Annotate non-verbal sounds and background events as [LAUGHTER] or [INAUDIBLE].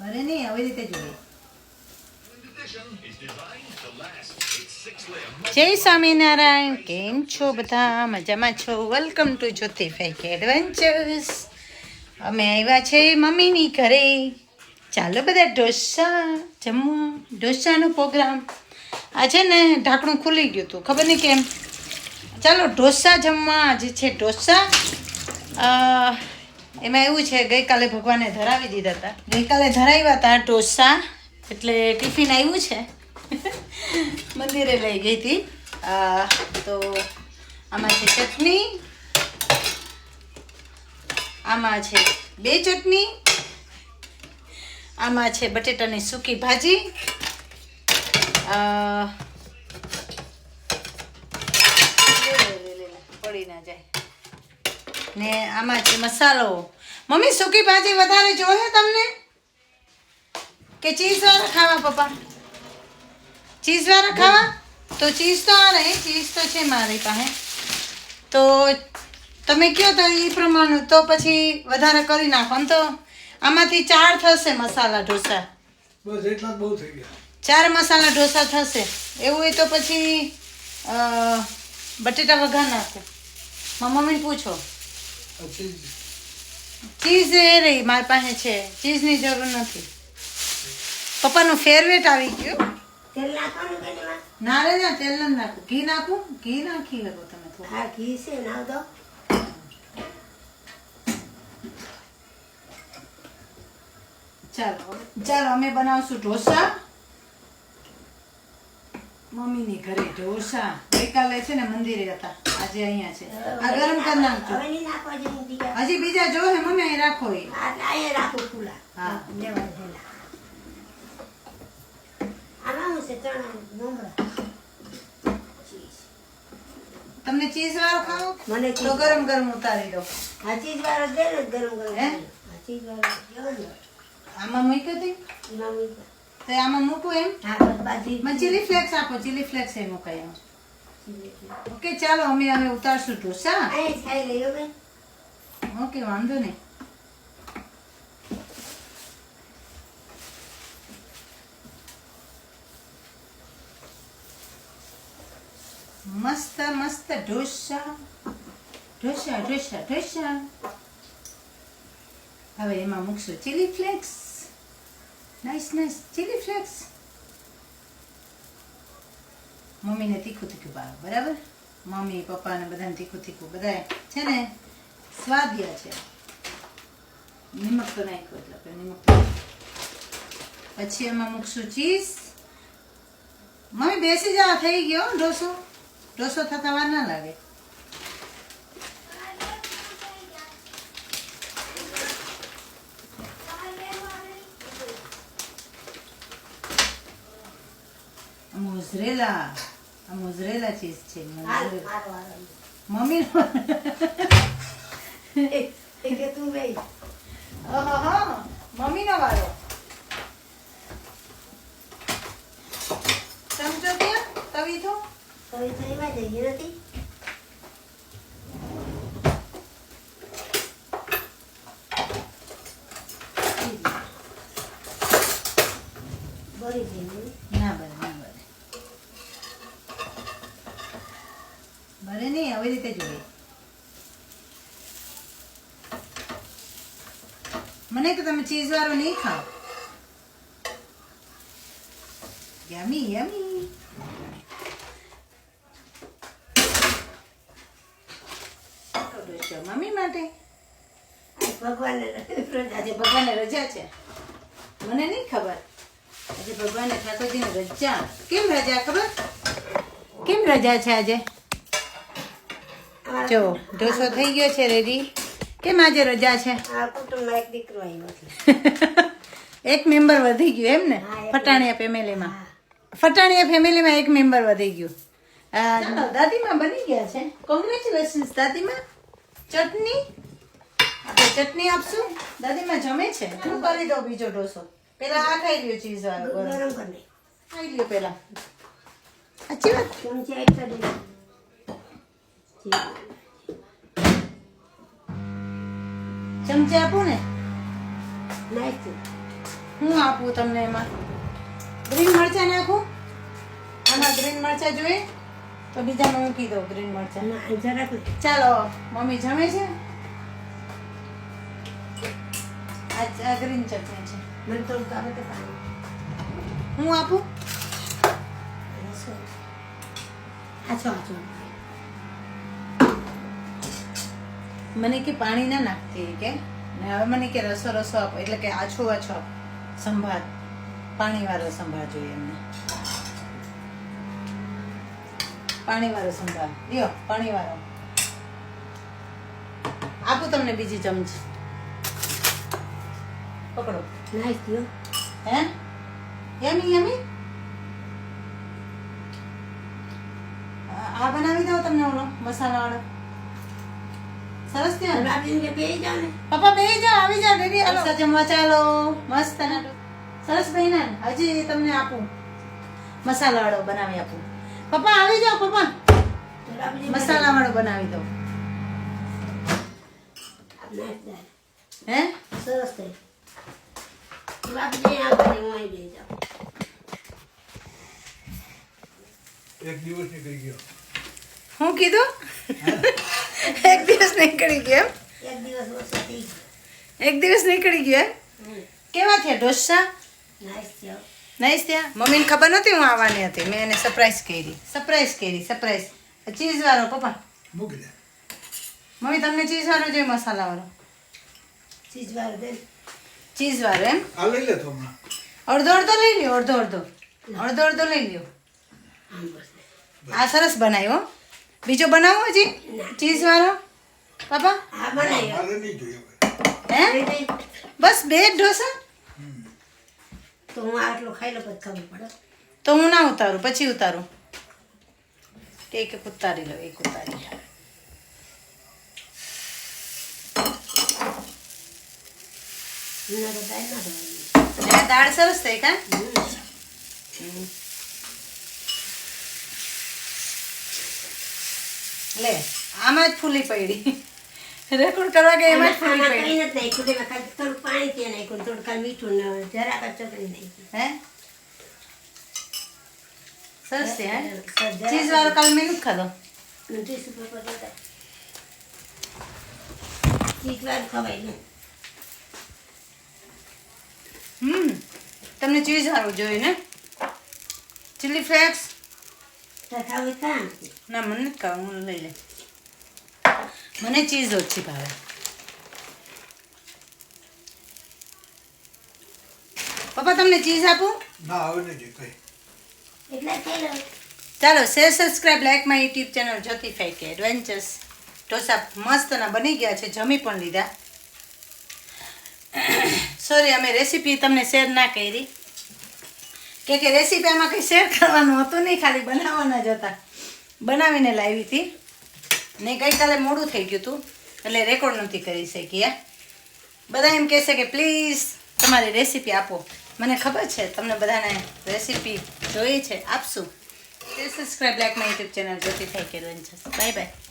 ભરે નહીં, આવી રીતે જોઈએ જય સ્વામિનારાયણ, કેમ છો બધા? મજામાં છો? વેલકમ ટુ જ્યોતિ એડવેન્ચર્સ અમે આવ્યા છે મમ્મીની ઘરે. ચાલો બધા ઢોસા જમવા. ઢોસાનો પ્રોગ્રામ. આ છે ને ઢાંકણું ખુલી ગયું હતું. ખબર નહીં કેમ? ચાલો ઢોસા જમવા. આજે છે ઢોસા. એમાં એવું છે, ગઈકાલે ભગવાને ધરાવી દીધા હતા. ગઈકાલે ધરાવ્યા હતા ઢોસા, એટલે ટિફિન આવ્યું છે. [LAUGHS] મંદિરે લઈ ગઈ હતી. તો આમાં છે ચટણી, આમાં છે બે ચટણી, આમાં છે બટેટાની સૂકી ભાજી પડી ના જાય. ને આમાં છે મસાલો. મમ્મી સૂકી ભાજી વધારે જોઈએ તમને? કે ચીઝ વાળા ખાવા પપ્પા? ચીઝ વાળા ખાવા? તો ચીઝ તો આ રહી ચીઝ તો છે મારી પાસે. તો તમે કહો તો એ પ્રમાણે તો પછી વધારે કરી નાખો. આમ તો આમાંથી ચાર થશે મસાલા ઢોસા. બસ એટલા બહુ થઈ ગયા. ચાર મસાલા ઢોસા થશે. એવું હોય તો પછી બટેટા વઘાર નાખો. મમ્મીને પછી. ચીઝ. એ રહી મારી પાસે છે. ચીઝની જરૂર નથી. પપ્પાનું ફેવરેટ આવી ગયું. તેલ નાખવાનું ના રે ના તેલ નથી નાખું ઘી નાખું? ઘી નાખી શકો તમે થોડું. હા ઘી છે નાખ દો. ચાલો ચાલો અમે બનાવશું ઢોસા. મમ્મીની ઘરે ઢોસા. ગઈકાલે છે ને મંદિરે હતા. આજે અહીંયા છે. આ ગરમ કરી નાખજો. હજી બીજા જો હે મમ્મી અહીં રાખો એ. રાખો ખુલ્લા હા. તમને ચીઝ વાળો ખાવો? મને તો ગરમ ગરમ ઉતારી દો. આ ચીઝ વાળો દે ગરમ ગરમ હે? ચીઝ વાળો આમાં મૂકી દઈ એમાં તો આમાં મૂકું એમ? હા મને ચીલી ફ્લેક્સ આપો ચીલી ફ્લેક્સ એ મુકાય એમ. ઓકે ચાલો અમે અમે ઉતારશું ઢોસા ઓકે વાંધો નહીં. મસ્ત મસ્ત ઢોસા. ઢોસા ઢોસા ઢોસા. હવે એમાં મૂકશું chilli flakes nice nice chilli flakes મમ્મીને તીખું તીખું ભાવે બરાબર? મમ્મી પપ્પાને બધાને તીખું તીખું. બધાએ છે ને સ્વાદિયા છે. નિમક તો નાખ્યું એટલે આપણે નિમક પછી એમાં મૂકશું ચીઝ. મમ્મી બેસી જવા થઈ ગયો ઢોસો ઢોસો થતા વાર ના લાગે. મોઝરેલા આ મોઝરેલા ચીઝ છે મમ્મી. મારો વારો. મમ્મી તું. મમ્મીનો વારો સમજો ત્યાં તવી તો હવે તો એમાં નથી ના બરે ના બરે બરે નહીં આવી રીતે જોઈએ મને તો તમે ચીઝ વાળો નહીં ખાઓ. યમી યમી. મમ્મી માટે? ભગવાન આજે ભગવાનને રજા છે. મને નહીં ખબર. આજે ભગવાનને ઠાકોરજીને રજા. કેમ રજા ખબર? કેમ રજા છે આજે? જો ઢોસો થઈ ગયો છે રેડી કેમ આજે રજા છે? કુટુંબમાં [LAUGHS] એક દીકરો આવ્યો એક મેમ્બર વધી ગયો એમ ને? ફટાણીયા ફેમિલીમાં ફટાણીયા ફેમિલીમાં એક મેમ્બર વધી ગયું. દાદીમાં બની ગયા છે. કોંગ્રેચ્યુલેશન્સ દાદીમાં. ચટણી? આપણે ચટણી આપશું. દાદીમાં જમે છે. હું કરી દઉં બીજો ઢોસો. પેલા આ ખાઈ લ્યો ચીઝ વાળો. ગરમ. ગરમ કરી. ખાઈ લ્યો પેલા. સાચી વાત? ચમચા આપું ને નાખ્યું હું આપું તમને એમાં? ગ્રીન મરચાં નાખું? આમાં ગ્રીન મરચાં જોઈએ? તો બીજામાં મૂકી દઉં ગ્રીન મરચાં. ના જરાક ચાલો મમ્મી જમે છે? આ ગ્રીન ચટણી છે. મને તો આવે તો હું આપું. આછો આછો મને કે પાણી ના નાખતી કે? ને હવે મને કે રસો રસો આપો. એટલે કે આછો આછો સંભાળ સંભાર. પાણીવાળો સંભાર જોઈએ એમને. પાણીવાળો સંભાર. લ્યો પાણીવાળો. આપું તમને બીજી ચમચી. પકડો. નાઈસ થયો હે? યમી યમી? આ આ બનાવી દઉં તમને ઓલો મસાલાવાળો. સરસ કે બેસી જાઓ ને. પપ્પા બે જાવ આવી જાઓ રેડી હાલો. જમવા મચાલો મસ્ત ના સરસ બહેના હજી તમને આપું. મસાલા વાળો બનાવી આપું. પપ્પા આવી જાવ પપ્પા. મસાલા વાળો બનાવી દો હે? સરસ થઈ. એક દિવસ નીકળી ગયો. હું કીધું? એક દિવસ નીકળી ગયો એમ? એક દિવસ ઓછો થઈ એક દિવસ નીકળી ગયો એમ? ગયો કેવા થયા ઢોસા નાઈસ થયો નાઈસ ત્યાં મમ્મીને ખબર નહોતી હું આવવાની હતી? મેં એને સરપ્રાઈઝ કરી. સરપ્રાઈઝ કરી સરપ્રાઈઝ ચીઝ વાળો પપ્પા. મૂકી દે. મમ્મી તમને ચીઝ વાળો જોઈએ મસાલા વાળો. ચીજ વાર દે. ચીઝ વાળો એમ? આ લઈ લે તો હમણાં. અડધો અડધો લઈ લ્યો અડધો અડધો. અડધો અડધો લઈ લ્યો. આમ બસ. આ સરસ બનાવ્યો હો. બીજો બનાવો હજી? ચીઝ વાળો પાપા? હે. બસ બે જ ઢોસા? તો હું આટલો ખાઈ લો પછી ખબર પડે. તો હું ના ઉતારું પછી ઉતારું. એક એક ઉતારી લો એક ઉતારી દાળ સરસ થઈ કા લે આમાં જ ફૂલી પડી રેકોર્ડ કરવા કે એમાં જ ફૂલી પડી નથી થોડું પાણી ત્યાં નાખ્યું, થોડું કાલ મીઠું ને જરાક ચટણી નાખી. હે સરસ છે હે ચીઝ વાળો કાલ મેં નથી ખાધો. ચીઝ વાળું ખવાય ને. હમ તમને ચીઝ વાળું જોઈએ ને ચીલી ફ્લેક્સ. ના મને નથી ખાવું હું લઈ લે મને ચીઝ ઓછી ભાવે. પપ્પા તમને ચીઝ આપું? ના હવે નહીં કઈ. ચાલો. Share subscribe like my YouTube channel Jyoti ફાઈક adventures dosa મસ્તના બની ગયા છે જમી પણ લીધા. [COUGHS] સોરી અમે રેસીપી તમને શેર ના કરી. કે કે રેસીપી આમાં કંઈ શેર કરવાનું હતું નહીં, ખાલી બનાવવાના જ હતા. બનાવીને લાવી હતી. ને ગઈકાલે મોડું થઈ ગયું હતું, એટલે રેકોર્ડ નથી કરી શક્યા બધા એમ કહેશે કે પ્લીઝ તમારી રેસીપી આપો. મને ખબર છે, તમને બધાને રેસીપી જોઈએ છે, આપશું. Subscribe like my YouTube channel જોતી થઈ કે બાય બાય